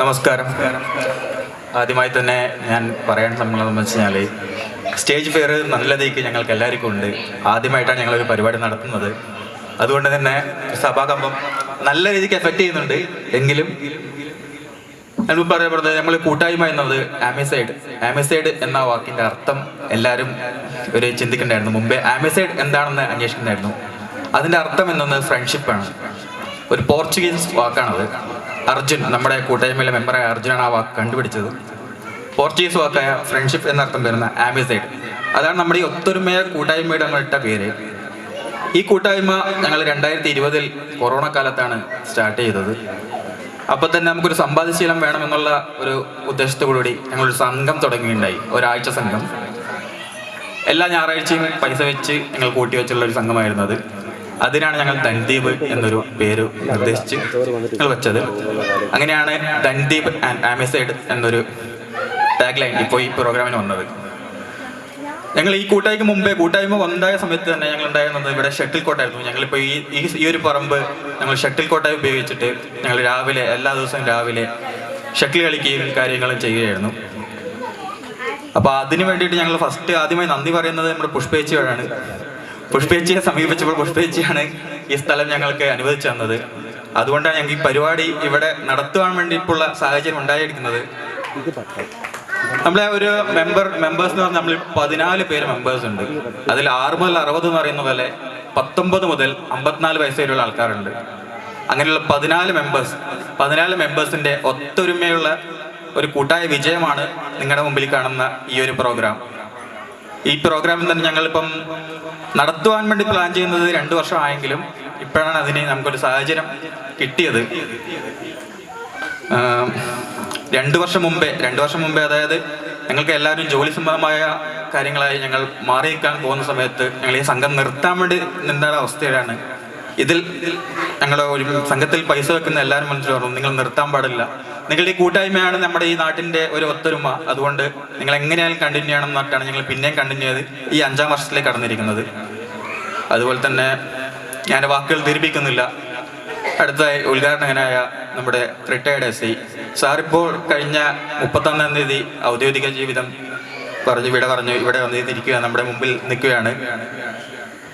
നമസ്കാരം. ആദ്യമായി തന്നെ ഞാൻ പറയാൻ സമ്മതം വെച്ച് കഴിഞ്ഞാൽ സ്റ്റേജ് ഫെയർ നല്ല രീതിക്ക് ഞങ്ങൾക്ക് എല്ലാവർക്കും ഉണ്ട്. ആദ്യമായിട്ടാണ് ഞങ്ങളൊരു പരിപാടി നടത്തുന്നത്. അതുകൊണ്ട് തന്നെ സഭാകമ്പം നല്ല രീതിക്ക് എഫക്റ്റ് ചെയ്യുന്നുണ്ട്. എങ്കിലും ഞാൻ പറയപ്പെടുന്നത് നമ്മൾ കൂട്ടായ്മ എന്നത് ആമിസൈഡ് ആമിസൈഡ് എന്ന വാക്കിന്റെ അർത്ഥം എല്ലാവരും ഒരു ചിന്തിക്കണ്ടായിരുന്നു. മുമ്പേ ആമിസൈഡ് എന്താണെന്ന് അന്വേഷിക്കണ്ടായിരുന്നു. അതിന്റെ അർത്ഥം എന്നത് ഫ്രണ്ട്ഷിപ്പാണ് ഒരു പോർച്ചുഗീസ് വാക്കാണത്. അർജുൻ നമ്മുടെ കൂട്ടായ്മയിലെ മെമ്പറായ അർജുനാണ് ആ വാക്ക് കണ്ടുപിടിച്ചത്. പോർച്ചുഗീസ് വാക്കായ ഫ്രണ്ട്ഷിപ്പ് എന്നർത്ഥം വരുന്ന ആമിസൈഡ് അതാണ് നമ്മുടെ ഈ ഒത്തൊരുമയ കൂട്ടായ്മയുടെ നമ്മളിട്ട പേര്. ഈ കൂട്ടായ്മ ഞങ്ങൾ രണ്ടായിരത്തി ഇരുപതിൽ കൊറോണ കാലത്താണ് സ്റ്റാർട്ട് ചെയ്തത്. അപ്പോൾ തന്നെ നമുക്കൊരു സമ്പാദ്യശീലം വേണമെന്നുള്ള ഒരു ഉദ്ദേശത്തോടുകൂടി ഞങ്ങളൊരു സംഘം തുടങ്ങിയിട്ടുണ്ടായി ഒരാഴ്ച സംഘം. എല്ലാ ഞായറാഴ്ചയും പൈസ വെച്ച് ഞങ്ങൾ കൂട്ടി വെച്ചുള്ള ഒരു അത്. അതിനാണ് ഞങ്ങൾ ദൻദീപ് എന്നൊരു പേര് നിർദ്ദേശിച്ച് ഞങ്ങൾ വെച്ചത്. അങ്ങനെയാണ് ദൻദീപ് ആൻഡ് ആമിസൈഡ് എന്നൊരു ടാഗ് ലൈൻ ഇപ്പോൾ ഈ പ്രോഗ്രാമിന് വന്നത്. ഞങ്ങൾ ഈ കൂട്ടായ്മ മുമ്പേ കൂട്ടായ്മ വന്നതായ സമയത്ത് തന്നെ ഞങ്ങൾ ഉണ്ടായിരുന്നത് ഇവിടെ ഷട്ടിൽ കോട്ടായിരുന്നു ഞങ്ങളിപ്പോൾ ഈ ഈ- ഈ ഒരു പറമ്പ് ഞങ്ങൾ ഷട്ടിൽ കോട്ടായി ഉപയോഗിച്ചിട്ട് ഞങ്ങൾ രാവിലെ എല്ലാ ദിവസവും രാവിലെ ഷട്ടിൽ കളിക്കുകയും കാര്യങ്ങളും ചെയ്യുകയായിരുന്നു. അപ്പോൾ അതിന് വേണ്ടിയിട്ട് ഞങ്ങൾ ഫസ്റ്റ് ആദ്യമായി നന്ദി പറയുന്നത് നമ്മുടെ പുഷ്പേച്ചിയോടാണ് പുഷ്പേച്ചിയെ സമീപിച്ചപ്പോൾ പുഷ്പേച്ചിയാണ് ഈ സ്ഥലം ഞങ്ങൾക്ക് അനുവദിച്ചു തന്നത്. അതുകൊണ്ടാണ് ഞങ്ങൾക്ക് ഈ പരിപാടി ഇവിടെ നടത്തുവാൻ വേണ്ടിയിട്ടുള്ള സാഹചര്യം ഉണ്ടായിരിക്കുന്നത്. നമ്മളെ ഒരു മെമ്പർ മെമ്പേഴ്സ് എന്ന് പറഞ്ഞാൽ നമ്മൾ പതിനാല് പേര് മെമ്പേഴ്സ് ഉണ്ട്. അതിൽ ആറ് മുതൽ അറുപത് എന്ന് പറയുന്ന പോലെ പത്തൊമ്പത് മുതൽ അമ്പത്തിനാല് വയസ്സ് വരെയുള്ള ആൾക്കാരുണ്ട്. അങ്ങനെയുള്ള പതിനാല് മെമ്പേഴ്സ് പതിനാല് മെമ്പേഴ്സിന്റെ ഒത്തൊരുമയുള്ള ഒരു കൂട്ടായ വിജയമാണ് നിങ്ങളുടെ മുമ്പിൽ കാണുന്ന ഈ ഒരു പ്രോഗ്രാം ഈ പ്രോഗ്രാമിൽ തന്നെ ഞങ്ങളിപ്പം നടത്തുവാൻ വേണ്ടി പ്ലാൻ ചെയ്യുന്നത് രണ്ടു വർഷമായെങ്കിലും ഇപ്പോഴാണ് അതിന് നമുക്കൊരു സാഹചര്യം കിട്ടിയത്. രണ്ടു വർഷം മുമ്പേ രണ്ടു വർഷം മുമ്പേ അതായത് ഞങ്ങൾക്ക് എല്ലാവരും ജോലി സംബന്ധമായ കാര്യങ്ങളായി ഞങ്ങൾ മാറി നിൽക്കാൻ പോകുന്ന സമയത്ത് ഞങ്ങൾ ഈ സംഘം നിർത്താൻ വേണ്ടി നിന്ന അവസ്ഥയിലാണ് ഇതിൽ ഞങ്ങളുടെ ഒരു സംഘത്തിൽ പൈസ വെക്കുന്ന എല്ലാവരും പറഞ്ഞു നിങ്ങൾ നിർത്താൻ പാടില്ല. നിങ്ങളുടെ ഈ കൂട്ടായ്മയാണ് നമ്മുടെ ഈ നാട്ടിന്റെ ഒരു ഒത്തൊരുമ. അതുകൊണ്ട് നിങ്ങൾ എങ്ങനെയാലും കണ്ടിന്യൂ ചെയ്യണം എന്നിട്ടാണ് ഞങ്ങൾ പിന്നെയും കണ്ടിന്യൂ ചെയ്ത് ഈ അഞ്ചാം വർഷത്തിലേക്ക് കടന്നിരിക്കുന്നത്. അതുപോലെ തന്നെ ഞാൻ വാക്കുകൾ ധരിപ്പിക്കുന്നില്ല. അടുത്തായി ഉദ്ഘാടകനായ നമ്മുടെ റിട്ടയർഡ് എസ് ഐ. സാറിപ്പോൾ കഴിഞ്ഞ മുപ്പത്തൊന്നാം തീയതി ഔദ്യോഗിക ജീവിതം പറഞ്ഞു ഇവിടെ പറഞ്ഞു ഇവിടെ വന്നിരിക്കുക നമ്മുടെ മുമ്പിൽ നിൽക്കുകയാണ്.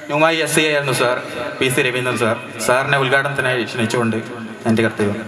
ന്യൂമായി എസ് ഐ ആയിരുന്നു sir P C Raveendran sir. സാറിനെ ഉദ്ഘാടനത്തിനായി ക്ഷണിച്ചുകൊണ്ട് എന്റെ കർത്തവ്യം.